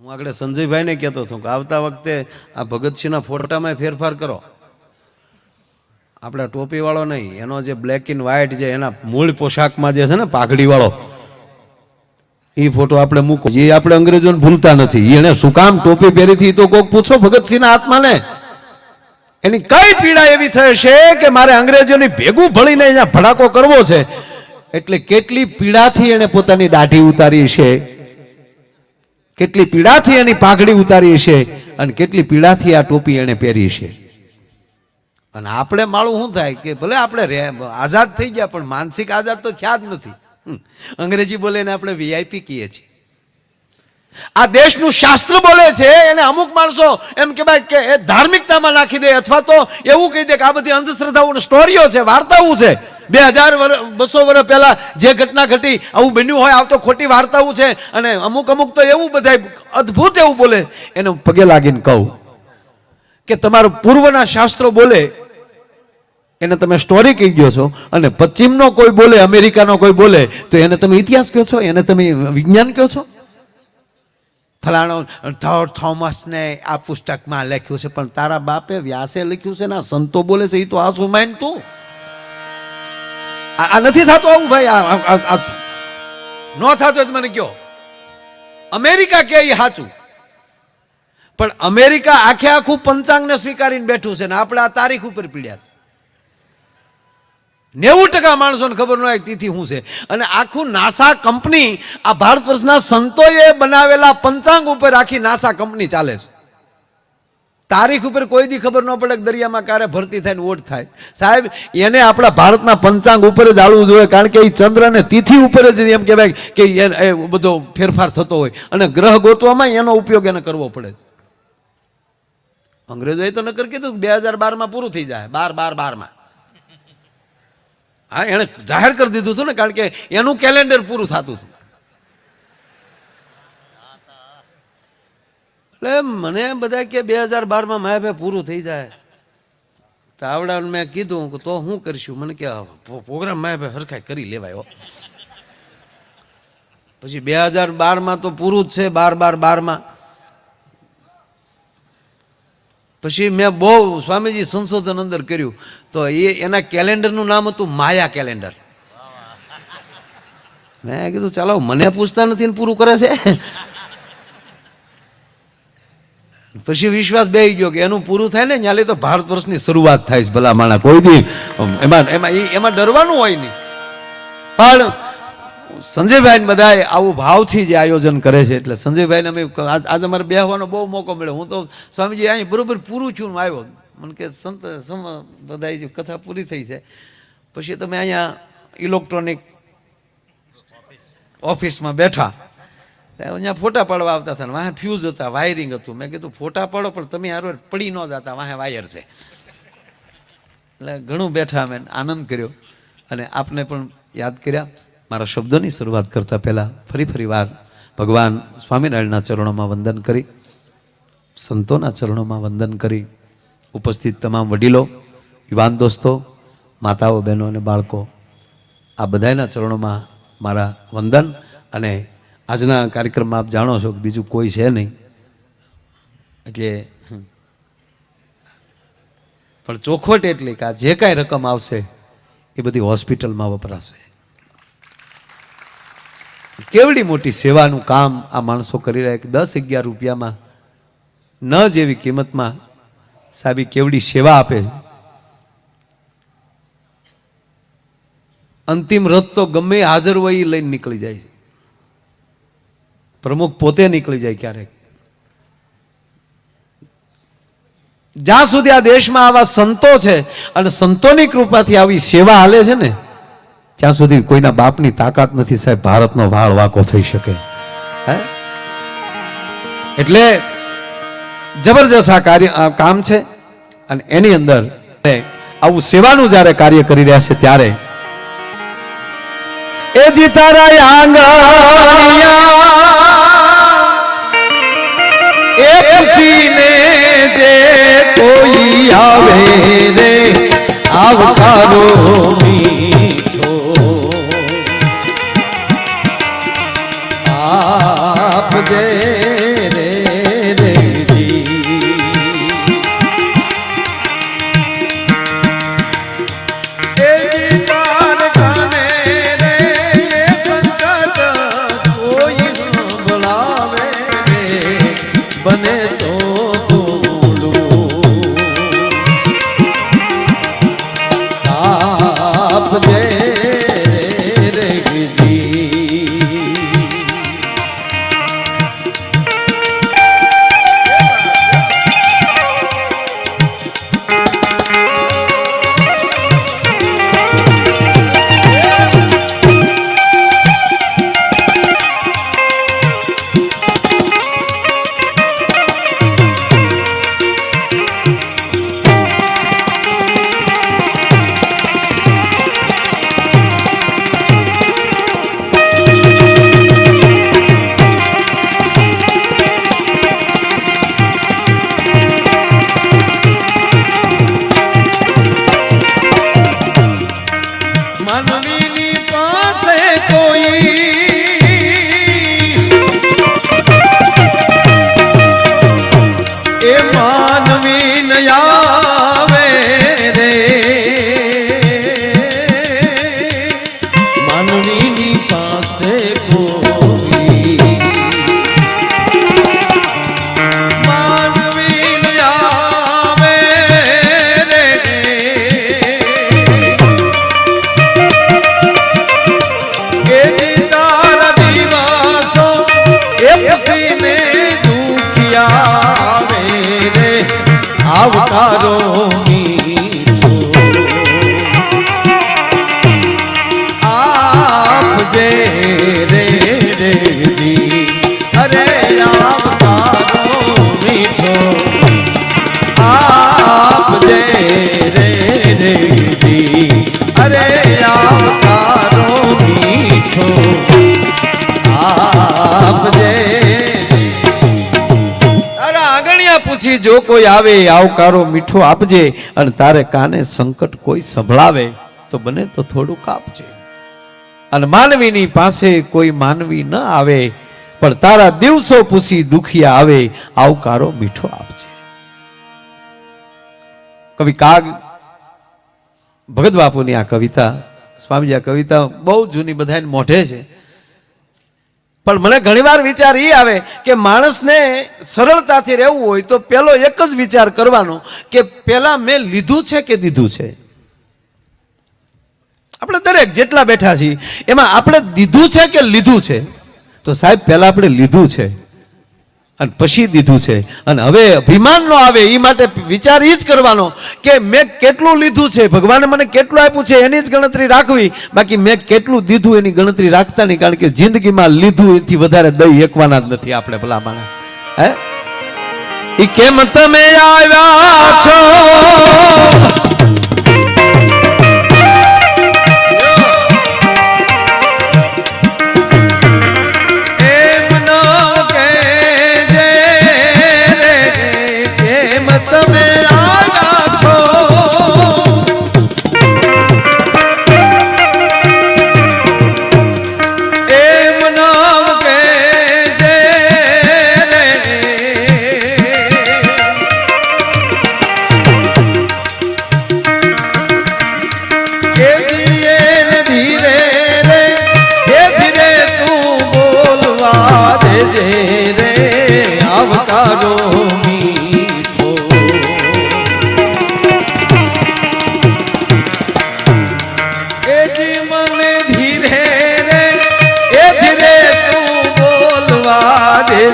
હું આગળ સંજયભાઈને કહેતો હતો કે આવતા વખતે આ ભગતસિંહના ફોટામાં ફેરફાર કરો. આપણે ટોપીવાળો નહીં, એનો જે બ્લેક એન્ડ વ્હાઇટ જે એના મૂળ પોશાકમાં જે છે ને પાઘડીવાળો, એ ફોટો આપણે મૂકો. જે આપણે અંગ્રેજોને ભૂલતા નથી. એને શું કામ ટોપી પહેરીથી તો કોક પૂછો ભગતસિંહના આત્માને? એની કઈ પીડા એવી થઈ છે કે મારે અંગ્રેજોની ભેગું ભળીને અહીંયા ભડાકો કરવો છે? એટલે કેટલી પીડાથી એને પોતાની દાઢી ઉતારી છે? કેટલી પીડાથી એની પાઘડી ઉતારી છે અને કેટલી પીડાથી આ ટોપી એને પહેરી છે. અને આપણે માળું શું થાય કે ભલે આપણે આઝાદ થઈ ગયા, પણ માનસિક આઝાદ તો થયા જ નથી. અંગ્રેજી બોલે એને આપણે વીઆઈપી કહીએ છીએ. આ દેશનું શાસ્ત્ર બોલે છે, એને અમુક માણસો એમ કહેવાય કે એ ધાર્મિકતામાં નાખી દે, અથવા તો એવું કહી દે કે આ બધી અંધશ્રદ્ધાઓ સ્ટોરીઓ છે, વાર્તાઓ છે બે હજાર બસો વર્ષ પહેલાં જે ઘટના ઘટી, આવું બન્યું હોય, આવ તો ખોટી વાર્તાઓ છે. અને અમુક અમુક તો એવું બધા અદ્ભુત એવું બોલે. એને પગે લાગીને કહું કે તમારું પૂર્વના શાસ્ત્રો બોલે. એને તમે સ્ટોરી કહી ગયો છો. અને પશ્ચિમનો કોઈ બોલે, અમેરિકાનો કોઈ બોલે, તો એને તમે ઇતિહાસ કહો છો? એને તમે વિજ્ઞાન કહો છો? ફલાણો થોર થોમસને આ પુસ્તકમાં લખ્યું છે, પણ તારા બાપે વ્યાસે લખ્યું છે ને સંતો બોલે છે એ તો આ શું માન તું આ નથી થતું આવું ભાઈ, આ ન થતું તો મને કયો અમેરિકા કે એ સાચું પણ અમેરિકા આખે આખું પંચાંગને સ્વીકારીને બેઠું છે ને આપણે આ તારીખ ઉપર પીડ્યા છે. નેવું ટકા માણસોને ખબર ન હોય તિથિ શું છે. અને આખું નાસા કંપની આ ભારત વર્ષના સંતોએ બનાવેલા પંચાંગ ઉપર આખી નાસા કંપની ચાલે છે. તારીખ ઉપર કોઈ દી ખબર ન પડે કે દરિયામાં ક્યારે ભરતી થાય ને ઓટ થાય. સાહેબ, એને આપણા ભારતના પંચાંગ ઉપર જ આવવું જોઈએ, કારણ કે એ ચંદ્ર અને તિથિ ઉપર જ એમ કહેવાય કે એ બધો ફેરફાર થતો હોય. અને ગ્રહ ગોતવામાં એનો ઉપયોગ એને કરવો પડે છે. અંગ્રેજોએ તો નક્કર કીધું બે હજાર બારમાં પૂરું થઈ જાય. બાર બાર, બારમાં. હા, એણે જાહેર કરી દીધું હતું ને, કારણ કે એનું કેલેન્ડર પૂરું થતું હતું. એટલે મને બધા કે બે હજાર બારમાં માયા ભાઈ પૂરું થઈ જાય. તો મેં કીધું તો શું કરશું? મને કે પ્રોગ્રામ માયા ભાઈ હરખાઈ કરી લેવાયો પછી બે હજાર બારમાં તો પૂરું જ છે, બાર બાર બારમાં. પછી મેં બહુ સ્વામીજી સંશોધન અંદર કર્યું. તો એ, એના કેલેન્ડરનું નામ હતું માયા કેલેન્ડર. મેં કીધું, ચાલો, મને પૂછતા નથી પૂરું કરે છે? પછી વિશ્વાસ બે ગયો કે એનું પૂરું થાય ને ન્યાલે તો ભારત વર્ષની શરૂઆત થાય છે ભલા માણા, કોઈ દી. એમાં એમાં એમાં ડરવાનું હોય નહીં. પણ સંજયભાઈ બધાએ આવું ભાવથી જે આયોજન કરે છે, એટલે સંજયભાઈને અમે આજ અમારે બેહવાનો બહુ મોકો મળ્યો. હું તો સ્વામીજી અહીં બરોબર પૂરું છું આવ્યો. મને કે સંત બધા કથા પૂરી થઈ છે. પછી તમે અહીંયા ઇલેક્ટ્રોનિક ઓફિસમાં બેઠા. અહીંયા ફોટા પાડવા આવતા હતા વાહે ફ્યુઝ હતા વાયરિંગ હતું. મેં કીધું, ફોટા પાડો, પણ તમે હારો પડી ન જતા, વાહે વાયર છે. એટલે ઘણું બેઠા અમે, આનંદ કર્યો. અને આપને પણ યાદ કર્યા. મારા શબ્દોની શરૂઆત કરતા પહેલાં ફરી ફરી વાર ભગવાન સ્વામિનારાયણના ચરણોમાં વંદન કરી, સંતોના ચરણોમાં વંદન કરી. ઉપસ્થિત તમામ વડીલો, યુવાન દોસ્તો, માતાઓ, બહેનો અને બાળકો, આ બધાના ચરણોમાં મારા વંદન અને આજના કાર્યક્રમમાં આપ જાણો છો કે બીજું કોઈ છે નહીં. એટલે પણ ચોખવટ એટલી કે આ જે કાંઈ રકમ આવશે, એ બધી હોસ્પિટલમાં વપરાશે. કેવડી મોટી સેવાનું કામ આ માણસો કરી રહ્યા કે દસ અગિયાર રૂપિયામાં, ન જેવી કિંમતમાં સાબી કેવડી સેવા આપે છે? અંતિમ રથ તો ગમે હાજર હોય એ લઈને નીકળી જાય છે. પ્રમુખ પોતે નીકળી જાય ક્યારેક. જ્યાં સુધી આ દેશમાં આવા સંતો છે અને સંતોની કૃપાથી આવી સેવા હાલે છે ને, ત્યાં સુધી કોઈના બાપની તાકાત નથી સાહેબ, ભારતનો વાળ વાકો થઈ શકે. એટલે જબરજસ્ત આ કાર્ય કામ છે અને એની અંદર આવું સેવાનું જ્યારે કાર્ય કરી રહ્યા છે ત્યારે એ જીતા આંગણિયા આવકારો અરે તારા પૂછી જો કોઈ આવે આવકારો મીઠો આપજે, અને તારે કાને સંકટ કોઈ સંભળાવે, તો બને તો થોડુંક આપજે અને માનવીની પાસે કોઈ માનવી ન આવે, પણ તારા દિવસો પૂછી દુખિયા આવે, આવકારો મીઠો આપજે. કવિ કાગ, ભગત બાપુની આ કવિતા, સ્વામીજી આ કવિતા બહુ જૂની બધાને મોઢે છે. પણ મને ઘણીવાર વિચાર એ આવે કે માણસને સરળતાથી રહેવું હોય તો પેલો એક જ વિચાર કરવાનો કે પેલા મેં લીધું છે કે દીધું છે? આપણે દરેક જેટલા બેઠા છીએ, એમાં આપણે દીધું છે કે લીધું છે? તો સાહેબ, પહેલા આપણે લીધું છે અને પછી દીધું છે. અને હવે અભિમાન નો આવે એ માટે વિચાર એ જ કરવાનો કે મેં કેટલું લીધું છે? ભગવાને મને કેટલું આપ્યું છે? એની જ ગણતરી રાખવી. બાકી મેં કેટલું દીધું એની ગણતરી રાખતા નહીં, કારણ કે જિંદગીમાં લીધું એથી વધારે દઈ એકવાના જ નથી આપણે ભલા માણા હે? એ કેમ તમે આવ્યા છો?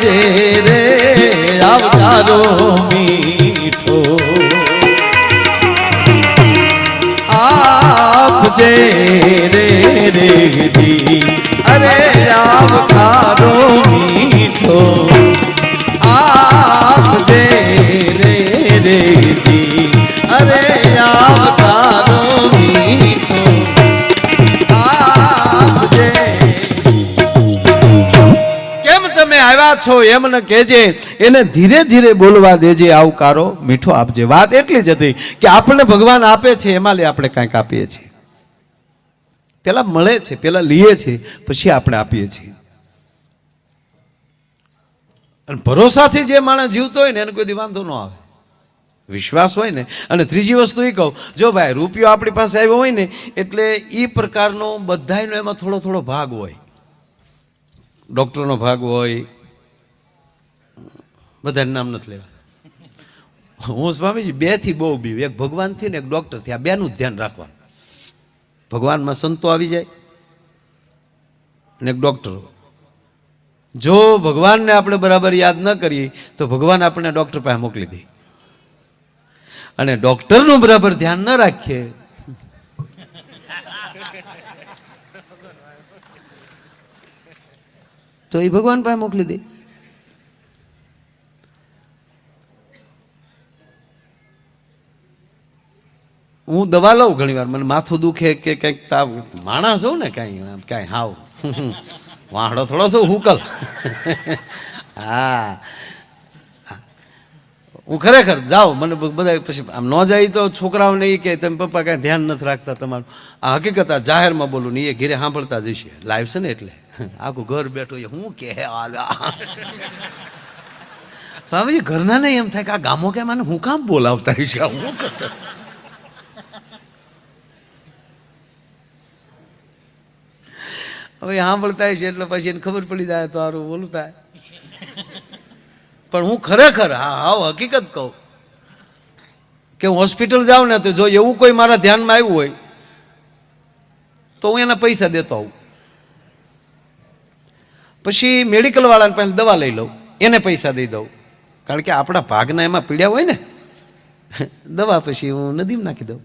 દેજે રે? આવકારો મીઠો. આપજે રે રે દી અરે આવકારો મીઠો. આપજે આવ્યા છો એમ ન કહેજે. એને ધીરે ધીરે બોલવા દેજે, આવકારો, મીઠો આપજે. વાત એટલી જ હતી કે આપણને ભગવાન આપે છે, એમાં લે આપણે કાંઈક આપીએ છીએ. પેલા મળે છે, પેલા લઈએ છીએ પછી આપણે આપીએ છીએ. અને ભરોસાથી જે માણસ જીવતો હોય ને, એને કોઈ વાંધો ન આવે. વિશ્વાસ હોય ને. અને ત્રીજી વસ્તુ એ કહું, જો ભાઈ, રૂપિયો આપણી પાસે આવ્યો હોય ને, એટલે એ પ્રકારનો બધાયનો એમાં થોડો થોડો ભાગ હોય. ડૉક્ટરનો ભાગ હોય બધાને નામ નથી લેવા. હું સ્વામીજી બેથી બહુ બીવ. એક ભગવાનથી ને એક ડૉક્ટરથી આ બેનું જ ધ્યાન રાખવાનું. ભગવાનમાં સંતો આવી જાય ને એક ડૉક્ટરો જો ભગવાનને આપણે બરાબર યાદ ન કરીએ, તો ભગવાન આપણને ડૉક્ટર પાસે મોકલી દે. અને ડૉક્ટરનું બરાબર ધ્યાન ન રાખીએ, તો એ ભગવાન પાસે મોકલી દે. હું દવા લઉં ઘણી વાર. મને માથું દુખે કે કંઈક તાવ. માણસ હોઉં ને કાંઈ કાંઈ હાવ. વાહડો થોડો શું હુકલ હા. હું ખરેખર જાઉં, મને બધા પછી આમ ન જાય તો છોકરાઓને એ કે, તમે પપ્પા કાંઈ ધ્યાન નથી રાખતા તમારું. આ હકીકત આ જાહેરમાં બોલું ને એ ઘેરે સાંભળતા જ હશે. લાઈવ છે ને એટલે. આખું ઘર બેઠો એ હું કે સ્વામીજી, ઘરના નહીં એમ થાય કે આ ગામો કે મને હું કામ બોલાવતા આ હું કરતા? હવે સાંભળતા છે એટલે પછી એને ખબર પડી જાય તો સારું બોલું થાય પણ હું ખરેખર, હા હાવ હકીકત કહું કે હું હોસ્પિટલ જાઉં ને તો જો એવું કોઈ મારા ધ્યાનમાં આવ્યું હોય, તો હું એના પૈસા દેતો આવું. પછી મેડિકલ વાળાને પાસે દવા લઈ લઉં, એને પૈસા દઈ દઉં. કારણ કે આપણા ભાગના એમાં પીડ્યા હોય ને, દવા પછી હું નદીમાં નાખી દઉં.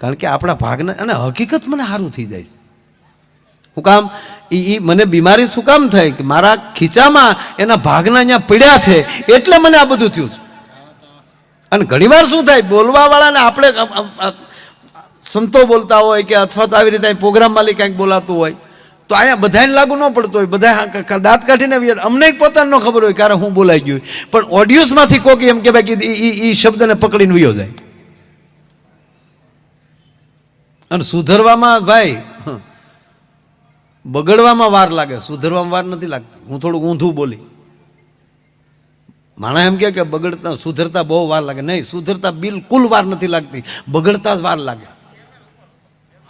કારણ કે આપણા ભાગના, અને હકીકત મને સારું થઈ જાય છે. હું કામ એ મને બીમારી શું કામ થાય કે મારા ખીચામાં એના ભાગના અહીંયા પીડ્યા છે, એટલે મને આ બધું થયું છે. અને ઘણીવાર શું થાય, બોલવાવાળાને આપણે સંતો બોલતા હોય કે અથવા તો આવી રીતે પ્રોગ્રામ માલિક કંઈક બોલાતું હોય, તો અહીંયા બધાને લાગુ ન પડતું હોય. બધા દાંત કાઢીને અમને પોતાને ન ખબર હોય ક્યારે હું બોલાઈ ગયું પણ ઓડિયન્સમાંથી કોક એમ કે ભાઈ એ શબ્દને પકડીને વયો જાય. અને સુધરવામાં, ભાઈ બગડવામાં વાર લાગે, સુધરવામાં વાર નથી લાગતી. હું થોડુંક ઊંધું બોલી. માણા એમ કે બગડતા, સુધરતા બહુ વાર લાગે. નહીં, સુધરતા બિલકુલ વાર નથી લાગતી. બગડતા જ વાર લાગે.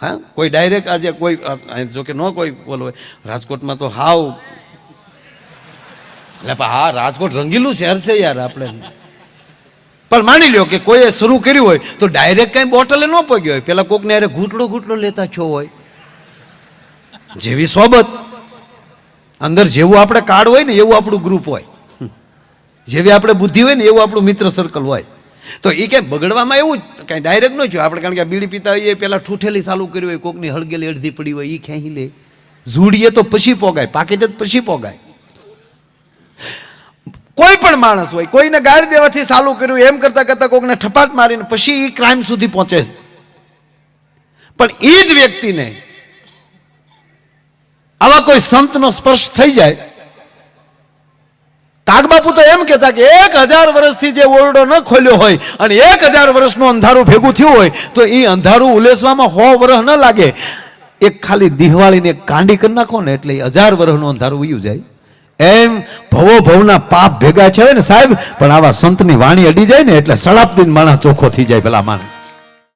હા? કોઈ ડાયરેક્ટ આજે કોઈ જોકે ન કોઈ બોલો, રાજકોટમાં તો હાવ. એટલે હા, રાજકોટ રંગીલું શહેર છે યાર આપણે. પણ માની લ્યો કે કોઈએ શરૂ કર્યું હોય તો ડાયરેક્ટ કાંઈ બોટલે ન પગ્યો હોય. પેલા કોકને અરે ઘૂંટડો ઘૂંટડો લેતા છો હોય. જેવી સોબત. અંદર જેવું આપણે કાર્ડ હોય ને એવું આપણું ગ્રુપ હોય. જેવી આપણે બુદ્ધિ હોય ને એવું આપણું મિત્ર સર્કલ હોય. તો એ ક્યાંય બગડવામાં એવું જ કાંઈ ડાયરેક્ટ ન જો આપણે કારણ કે બીડી પીતા હોઈએ પહેલાં ઠૂઠેલી ચાલુ કરી હોય, કોકની હળગેલી અડધી પડી હોય એ ખેંચી લે. ઝૂડીએ તો પછી પોગાય, પાકેટ જ પછી પોગાય. કોઈ પણ માણસ હોય, કોઈને ગાળી દેવાથી ચાલુ કર્યું, એમ કરતા કરતા કોકને ઠપાટ મારીને પછી એ ક્રાઇમ સુધી પહોંચે પણ એ જ વ્યક્તિને આવા કોઈ સંતનો સ્પર્શ થઈ જાય? કાગબાપુ તો એમ કહેતા કે એક હજાર વર્ષથી જે ઓરડો ન ખોલ્યો હોય અને એક હજાર વર્ષનું અંધારું ભેગું થયું હોય, તો એ અંધારું ઉલેસવામાં હો વરહ ન લાગે. એક ખાલી દિવાળીને કાંડી કરી નાખો ને એટલે હજાર વર્ષનું અંધારું ઉયું જાય. એમ ભવો ભવના પાપ ભેગા છે ને સાહેબ, પણ આવા સંતની વાણી અડી જાય ને એટલે સડાપ દિન માણસ ચોખ્ખો થઈ જાય પેલા માણસ